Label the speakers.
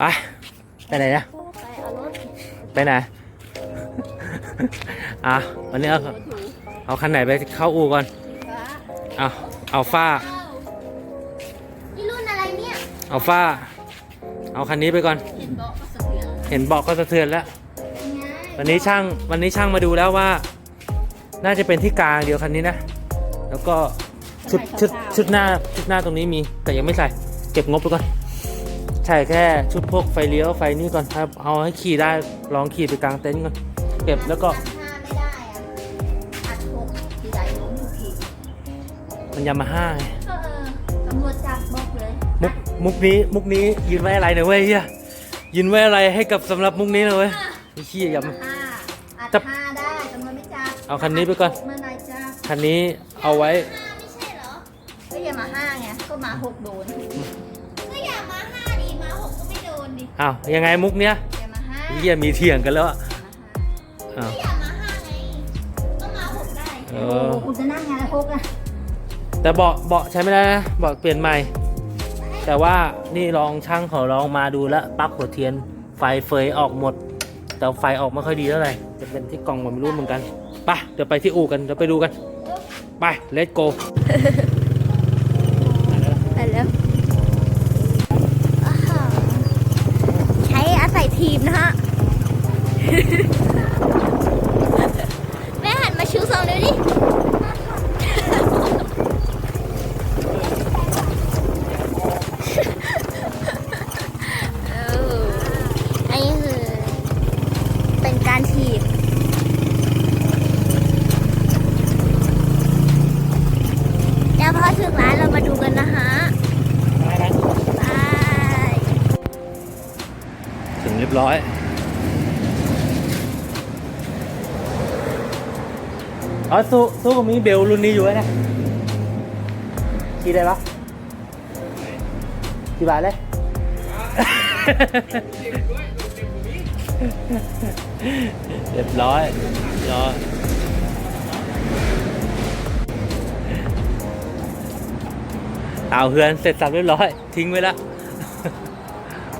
Speaker 1: ไปไปไหนนะ
Speaker 2: ไปเอารถ
Speaker 1: ไปไหน อะวันนี้เอา
Speaker 2: รถถู
Speaker 1: เอาคันไหนไปเข้าอู่ก่อน
Speaker 2: ฟ้า
Speaker 1: เอาเอาฟ้า
Speaker 2: นี่รุ่นอะไรเนี่ย
Speaker 1: เอาฟ้า เอาคันนี้ไปก่อน
Speaker 2: เห็นบอกก็สะเทือน
Speaker 1: เห็นเบอกก็สะเทือนแล้ว
Speaker 2: ไง
Speaker 1: วันนี้ช่างวันนี้ช่างมาดูแล้วว่า น่าจะเป็นที่กลางเดียวคันนี้นะ แล้วก็ชุดชุดชุดหน้าชุดหน้าตรงนี้มีแต่ยังไม่ใส่ เก็บงบไปก่อน ใช่แค่ชุดพวกไฟเลี้ยวไฟนี่ก่อนครับ เอาให้ขี่ได้ลองขี่ไปกลางเต็นท์ก่อนเก็บแล้วก็
Speaker 2: อัดห้าไม่ได้อะอัดหกที่ใดล้มถูกผิด
Speaker 1: มันยามาฮ่าไง
Speaker 2: ก็เออตำรวจจับบอกเลย
Speaker 1: มุกมุกนี้มุกนี้ยืนไว้อะไรหน่อยเว้ยเฮียยืนไว้อะไรให้กับสำหรับมุกนี้หน่อยเว้ยไอ้เฮียอย่ามา
Speaker 2: ห้าอัด
Speaker 1: จับ
Speaker 2: ห้าได้ตำรวจไม่จับ
Speaker 1: เอาคันนี้ไปก่อน
Speaker 2: เมื่อไหรจับ
Speaker 1: คันนี้เอาไว้
Speaker 2: ห้าไม่ใช่เหรอก็อย่ามาห้าไงก็มาหกโดนก็อย่ามา ห้าดิมาหกก็ไม่โดนดิ
Speaker 1: อ้าวยังไงมุกเนี้ย
Speaker 2: อย่ามาห้า
Speaker 1: เฮียมีเถียงกันแล้วอะอ้าว
Speaker 2: อย่ามาห้าไงก็มาหกได้
Speaker 1: เอ
Speaker 2: โอ้
Speaker 1: อ
Speaker 2: คุณจะนั่งไงานหกอะ
Speaker 1: แต่เบาะเบาะใช้ไม่ได้นะเบาะเปลี่ยนใหม่ แต่ว่านี่ลองช่างเขาลองมาดูแล้วปลั๊กหัวเทียนไฟเฟยออกหมด แต่ไฟออกไม่ค่อยดีเท่าไหร่จะเป็นที่กล่องผมไม่รู้เหมือนกันไปเดี๋ยวไปที่อู่กันเดี๋ยวไปดูกันไป let's go
Speaker 2: ไป ถึงร้านเรามาดูกันนะฮะไป
Speaker 1: ถึงเรียบร้อยอ๋อสู้สู้กับมีเบลรุ่นนี้อยู่ไหมเนะขี่ได้ปะกี่บาทเลยเรียบร้อยเรียบร้อ เอาเฮือนเสร็จสับเรียบร้อย ทิ้งไว้แล้ว